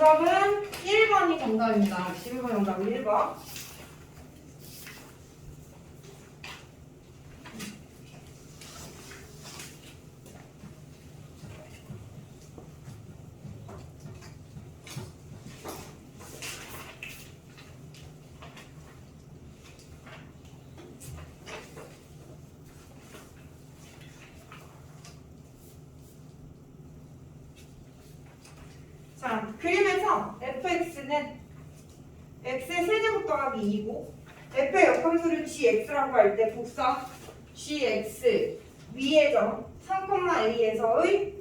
정답은 1번이 정답입니다. 11번 정답은 1번. 자, 그림에서 fx는 x의 세제곱 더하기 2고 f의 역함수를 gx라고 할때 곡선 gx 위의 점 3,a에서의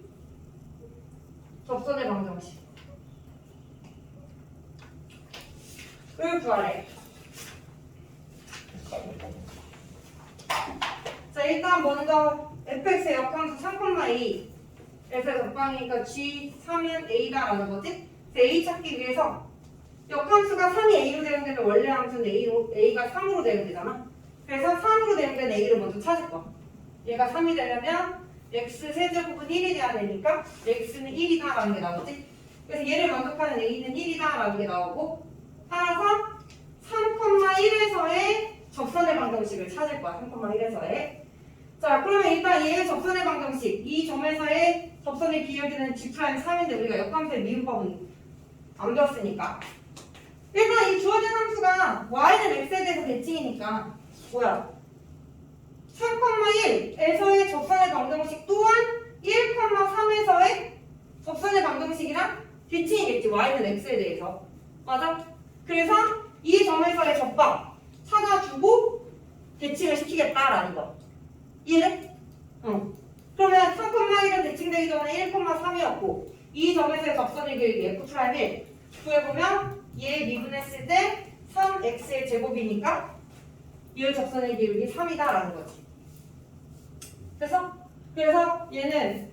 접선의 방정식 을 구하래. 자, 일단 먼저 fx의 역함수 3,a 에서 옆방이니까 G3은 A다라는 거지? A 찾기 위해서 역함수가 3이 A로 대응되면 원래 함수는 A로, A가 3으로 대응되잖아. 그래서 3으로 대응된 A를 먼저 찾을 거야. 얘가 3이 되려면 X 세제곱은 1이 돼야 되니까 X는 1이다 라는 게 나오지? 그래서 얘를 만족하는 A는 1이다 라는 게 나오고 따라서 3,1에서의 접선의 방정식을 찾을 거야. 3,1에서의 자, 그러면 일단 얘의 접선의 방정식, 이 점에서의 접선의 기울기는 G 프라임 3인데 우리가 역함수의 미분법은 안 배웠으니까. 일단 이 주어진 함수가 y는 x에 대해서 대칭이니까 뭐야? 3,1에서의 접선의 방정식 또한 1,3에서의 접선의 방정식이랑 대칭이겠지. y는 x에 대해서. 맞아? 그래서 이 점에서의 접방 찾아주고 대칭을 시키겠다라는 거. 이해돼? 응. 그러면 3,1은 대칭되기 전에 1,3이었고 이 점에서의 접선의 길이 F'을 구해보면 얘 미분했을 때 3x의 제곱이니까 이 접선의 기울기 3이다라는 거지. 그래서 그래서 얘는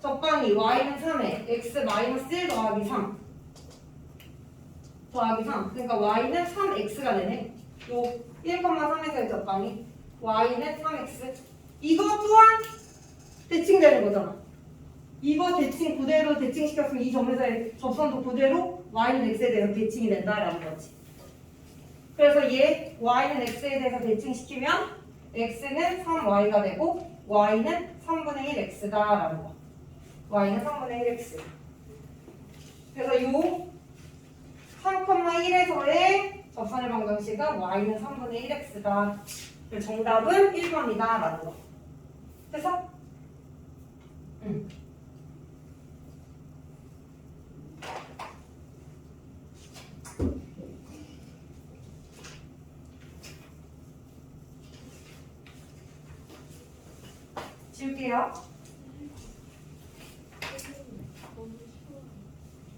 접방이 y는 3에 x 마이너스 1 더하기 3 더하기 3 그러니까 y는 3x가 되네. 요 1,3에서의 접방이 y는 3x 이거 또한 대칭되는 거잖아. 이거 대칭 그대로 대칭시켰으면 이 점에서의 접선도 그대로 y는 x에 대해서 대칭이 된다라는 거지. 그래서 얘 y는 x에 대해서 대칭시키면 x는 3y가 되고 y는 3분의 1 x다라는 거. y는 3분의 1 x. 그래서 요 3,1에서의 접선의 방정식은 y는 3분의 1 x다. 정답은 1번이다라는 거. 응. 지울게요.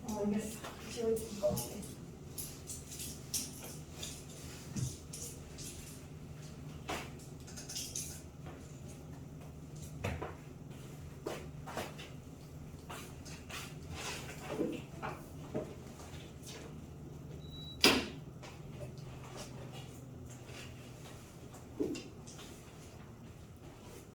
어, 알겠어. 지울게.